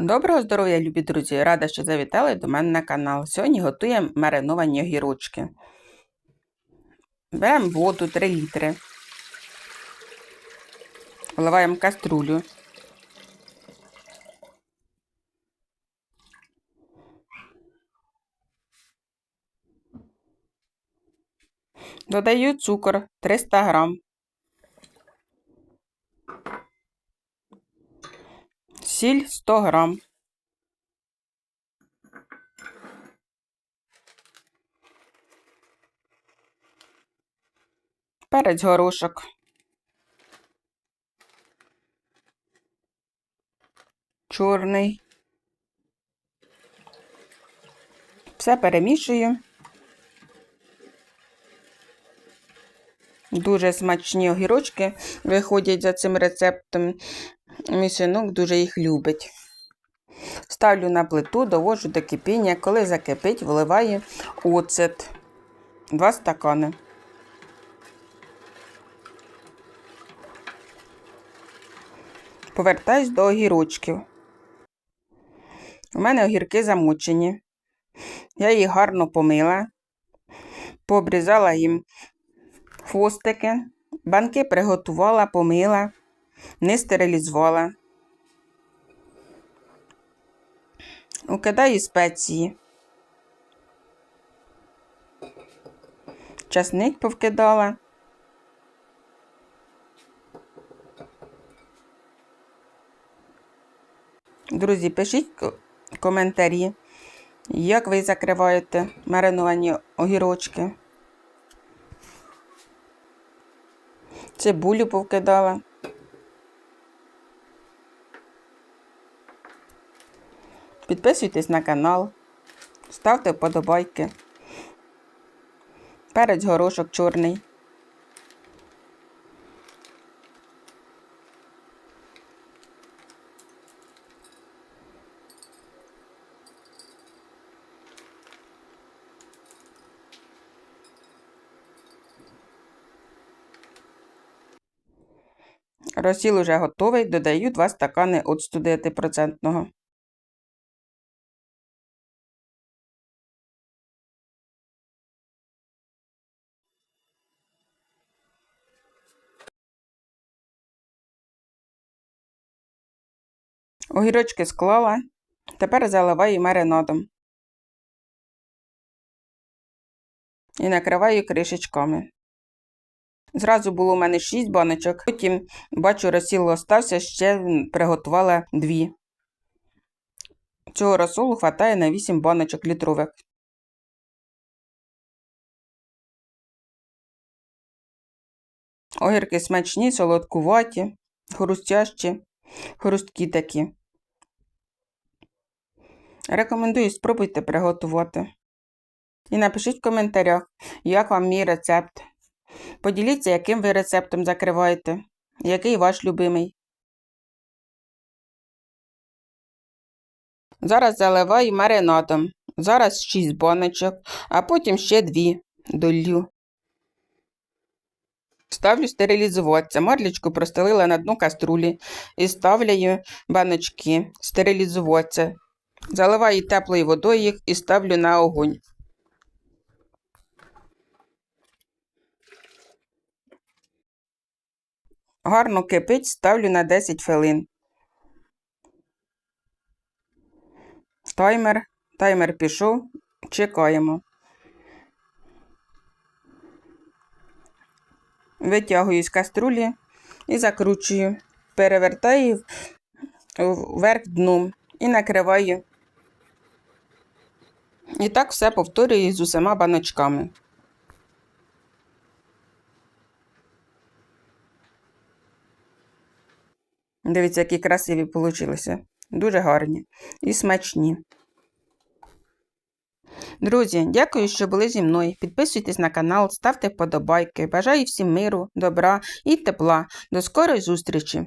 Доброго здоров'я, любі друзі! Рада, що завітали до мене на канал. Сьогодні готуємо мариновані огірочки. Беремо воду 3 літри. Вливаємо каструлю. Додаю цукор 300 грам. Сіль 100 грам. Перець горошок. Чорний. Все перемішую. Дуже смачні огірочки виходять за цим рецептом. Мій синок дуже їх любить. Ставлю на плиту, довожу до кипіння. Коли закипить, вливаю оцет. Два стакани. Повертаюсь до огірочків. У мене огірки замочені. Я їх гарно помила, пообрізала їм хвостики, банки приготувала, помила, не стерилізувала. Укидаю спеції. Часник повкидала. Друзі, пишіть ко- коментарі, як ви закриваєте мариновані огірочки. Цибулю повкидала. Підписуйтесь на канал, ставте вподобайки. Перець горошок чорний. Розсіл уже готовий, додаю 2 стакани оцту 9%. Огірочки склала. Тепер заливаю маринадом. І накриваю кришечками. Зразу було у мене 6 баночок, потім, бачу, розсіл остався, ще приготувала 2. Цього розсолу хватає на 8 баночок літрових. Огірки смачні, солодкуваті, хрустящі, хрусткі такі. Рекомендую спробуйте приготувати. І напишіть в коментарях, як вам мій рецепт. Поділіться, яким ви рецептом закриваєте, який ваш любимий. Зараз заливаю маринадом. Зараз 6 баночок, а потім ще 2 долью. Ставлю стерилізуватися. Марлічку простелила на дно каструлі і ставлю баночки стерилізуватися. Заливаю теплою водою їх і ставлю на огонь. Гарно кипить, ставлю на 10 хвилин. Таймер. Таймер пішов. Чекаємо. Витягую з каструлі і закручую. Перевертаю вверх дном і накриваю. І так все повторюю з усіма баночками. Дивіться, які красиві получилися. Дуже гарні і смачні. Друзі, дякую, що були зі мною. Підписуйтесь на канал, ставте вподобайки. Бажаю всім миру, добра і тепла. До скорої зустрічі!